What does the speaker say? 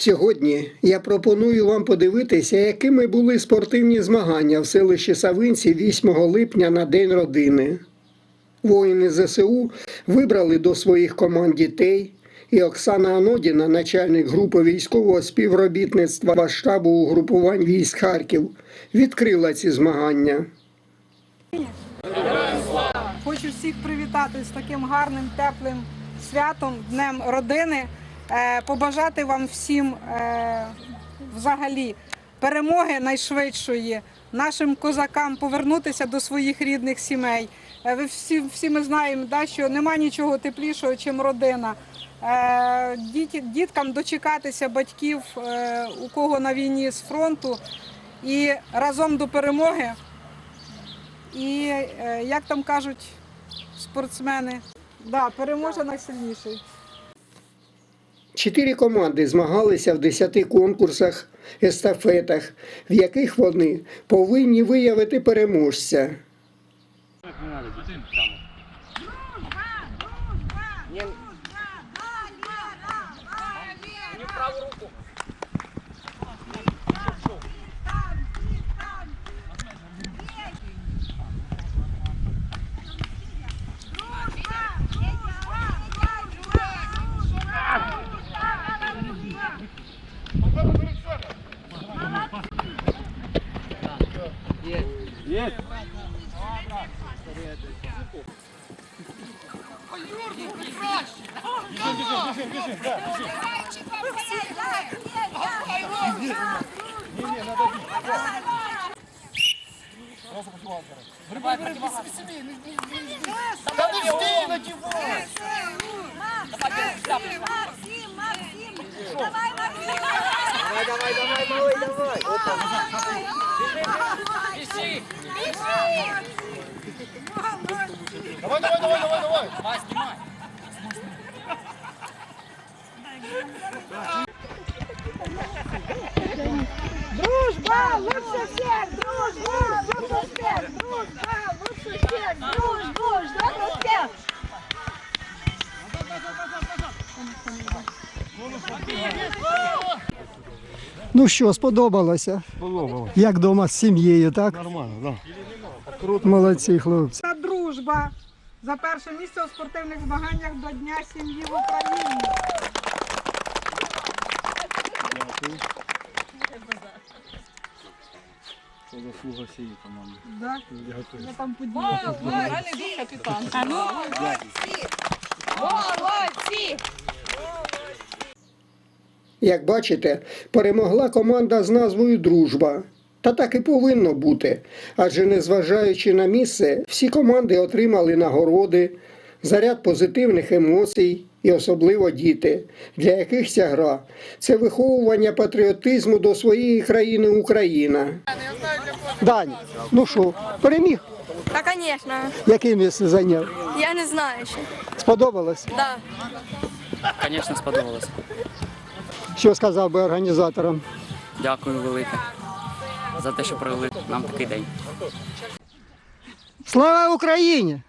Сьогодні я пропоную вам подивитися, якими були спортивні змагання в селищі Савинці 8 липня на День родини. Воїни ЗСУ вибрали до своїх команд дітей, і Оксана Анодіна, начальник групи військового співробітництва штабу угрупувань військ Харків, відкрила ці змагання. Хочу всіх привітати з таким гарним, теплим святом, Днем родини. Е, Побажати вам всім е, взагалі перемоги найшвидшої, нашим козакам повернутися до своїх рідних сімей. Е, Ви всі, всі ми знаємо, да, що нема нічого теплішого, чим родина. Діткам дочекатися батьків, у кого на війні з фронту, і разом до перемоги. І як там кажуть спортсмени, да, переможе найсильніший. Чотири команди змагалися в 10 конкурсах, естафетах, в яких вони повинні виявити переможця. Максим, Максим, давай, Максим! Давай, давай, давай, малий, давай. Опа. Бежи! Давай, давай, давай, давай. Дружба лучше всех! Дружба лучше всех! Дружба лучше всех! Дружбу ждет всех! Ну що, сподобалося? Сподобалось. Як вдома з сім'єю, так? Нормально, да. Молодці, хлопці. Та дружба за перше місце у спортивних змаганнях до Дня сім'ї в Україні. Це заслуга всієї команди. Да? Дякую. Я там поділю. Як бачите, перемогла команда з назвою Дружба. Та так і повинно бути. Адже незважаючи на місце, всі команди отримали нагороди, заряд позитивних емоцій і особливо діти, для яких ця гра це виховування патріотизму до своєї країни Україна. Дань, ну що, переміг? Та, конечно. Яке місце зайняв? Я не знаю ще. Сподобалось? Да. Звісно, сподобалось. Що сказав би організаторам? Дякую велике за те, що провели нам такий день. Слава Україні!